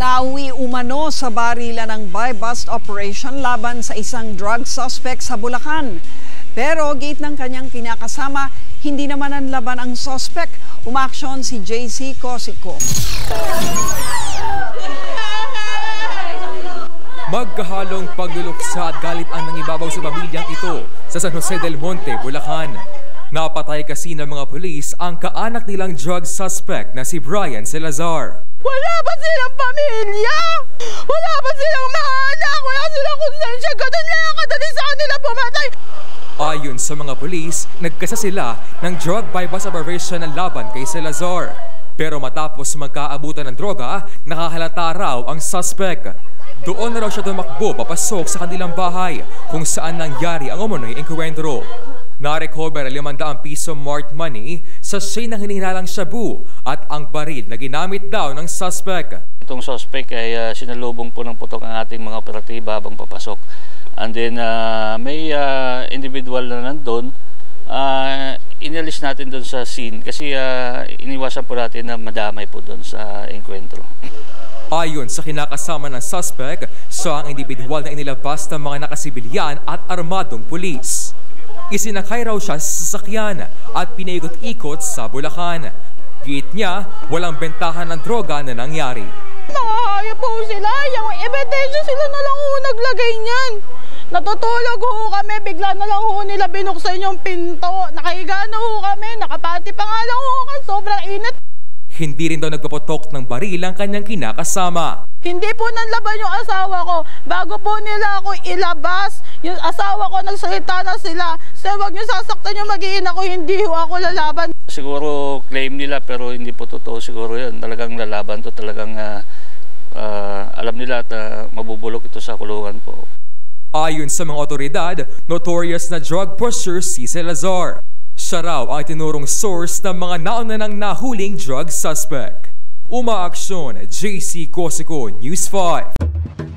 Nauwi umano sa barila ng buy-bust operation laban sa isang drug suspect sa Bulacan. Pero gate ng kanyang kinakasama, hindi naman ang laban ang suspect. Umaksyon si JC Cosico. Magkahalong pagluluksa at galitan ng ibabaw sa pamilyang ito sa San Jose del Monte, Bulacan. Napatay kasi ng mga pulis ang kaanak nilang drug suspect na si Brian Salazar. Wala ba silang pamilya? Wala ba silang mga anak? Wala silang konsensya? Ganun lang kadali sa kanila pumatay. Ayon sa mga pulis, nagkasa sila ng drug bypass operation ng laban kay Salazar. Pero matapos magkaabutan ng droga, nakahalata raw ang suspect. Doon na raw siya tumakbo papasok sa kanilang bahay kung saan nangyari ang umunoy enkwentro. Na-recover ang 500 piso marked money sa siya'y ng hinihinalang shabu at ang baril na ginamit daw ng suspect. Itong suspect ay uh, sinalubong po ng putok ang ating mga operatiba habang papasok. And then uh, may uh, individual na nandun, uh, inalis natin doon sa scene kasi uh, iniwasan po natin na madamay po doon sa enkwentro. Ayon sa kinakasama ng suspect, siya ang individual na inilabas ng mga nakasibilyan at armadong pulis. Isinakay raw siya sa sasakyan at pinaikot-ikot sa Bulacan. Git niya, walang bentahan ng droga na nangyari. Hayop po sila. Yung ebidensya sila na lang ho naglagay niyan. Natutulog ho kami, bigla na lang ho nila binuksan yung pinto. Nakahiga na ho kami, nakapati pa nga lang ho kasi sobrang init. Hindi rin daw nagpaputok ng baril ang kanyang kinakasama. Hindi po nanlaban yung asawa ko. Bago po nila ako ilabas, yung asawa ko nagsalita na sila. Sir, wag niyo sasaktan yung magiin ako, hindi ho ako lalaban. Siguro claim nila pero hindi po totoo siguro yun. Talagang lalaban to, talagang uh, uh, alam nila at uh, mabubulok ito sa kulungan po. Ayon sa mga otoridad, notorious na drug pusher si Salazar. Siya raw ang tinurong source ng mga nauna nang nahuling drug suspect. Umaaksyon, JC Cosico, News 5.